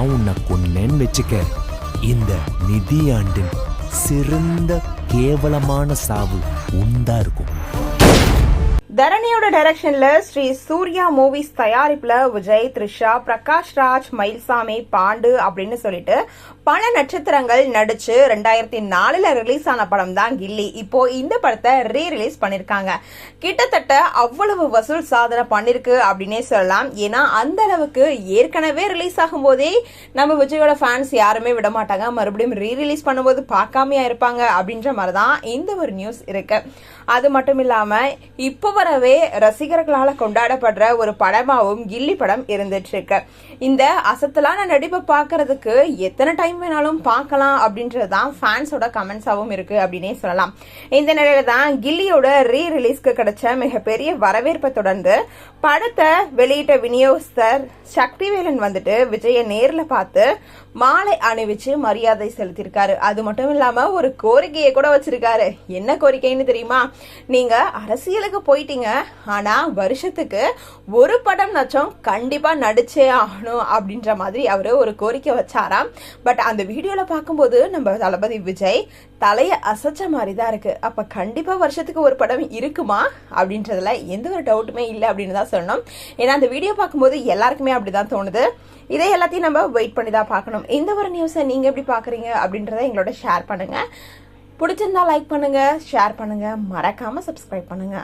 நான் உன்னை கொன்னேன்னு வச்சுக்க இந்த நிதியாண்டின் சிறந்த கேவலமான சாவு உண்டா இருக்கும். தரணியோட டைரக்ஷன்ல ஸ்ரீ சூர்யா மூவிஸ் தயாரிப்புல விஜய் த்ரிஷா பிரகாஷ் ராஜ் மயில்சாமி பாண்டு அப்படின்னு சொல்லிட்டு பல நட்சத்திரங்கள் நடிச்சு ரெண்டாயிரத்தி நாலுல ரிலீஸ் ஆன படம் தான் கில்லி. இப்போ இந்த படத்தை ரீ ரிலீஸ் பண்ணிருக்காங்க. கிட்டத்தட்ட அவ்வளவு வசூல் சாதனை பண்ணிருக்கு அப்படின்னே சொல்லலாம். ஏன்னா அந்த அளவுக்கு ஏற்கனவே ரிலீஸ் ஆகும் போதே நம்ம விஜயோட ஃபேன்ஸ் யாருமே விட மாட்டாங்க. மறுபடியும் ரீ ரிலீஸ் பண்ணும்போது பார்க்காமையா இருப்பாங்க அப்படின்ற மாதிரி தான் இந்த ஒரு நியூஸ் இருக்கு. அது மட்டும் இல்லாம இப்போ வரவே ரசிகர்களால் கொண்டாடப்படுற ஒரு படமாகவும் கில்லி படம் இருந்துட்டு இருக்கு இந்த அசத்தலான நடிப்பை பார்க்கறதுக்கு எத்தனை டைம் வேணாலும் பார்க்கலாம் அப்படின்றது தான் ஃபேன்ஸோட கமெண்ட்ஸாகவும் இருக்கு அப்படின்னே சொல்லலாம். இந்த நிலையில தான் கில்லியோட ரீ ரிலீஸ்க்கு கிடைச்ச மிகப்பெரிய வரவேற்பை தொடர்ந்து படத்தை வெளியிட்ட விநியோகஸ்தர் சக்திவேலன் வந்துட்டு விஜயை நேரில் பார்த்து மாலை அணிவிச்சு மரியாதை செலுத்தியிருக்காரு. அது மட்டும் இல்லாம ஒரு கோரிக்கையை கூட வச்சிருக்காரு. என்ன கோரிக்கைன்னு தெரியுமா? நீங்க அரசியலுக்கு போயிட்டீங்க. ஆனா வருஷத்துக்கு ஒரு படம் நச்சம் கண்டிப்பா நடிச்சே ஆகணும் அப்படின்ற மாதிரி அவர் ஒரு கோரிக்கை வச்சாராம். பட் அந்த வீடியோல பார்க்கும்போது நம்ம தளபதி விஜய் தலைய அசைச்ச மாதிரி தான் இருக்கு. அப்ப கண்டிப்பா வருஷத்துக்கு ஒரு படம் இருக்குமா அப்படின்றதுல எந்த ஒரு டவுட்டுமே இல்லை அப்படின்னு தான் சொல்லணும். ஏன்னா அந்த வீடியோ பார்க்கும்போது எல்லாருக்குமே அப்படிதான் தோணுது. இதை எல்லாத்தையும் நம்ம வெயிட் பண்ணி தான் பார்க்கணும். இந்த ஒரு நியூஸை நீங்க எப்படி பாக்குறீங்க அப்படின்றத எங்களோட ஷேர் பண்ணுங்க. பிடிச்சிருந்தா லைக் பண்ணுங்க ஷேர் பண்ணுங்க. மறக்காம சப்ஸ்கிரைப் பண்ணுங்க.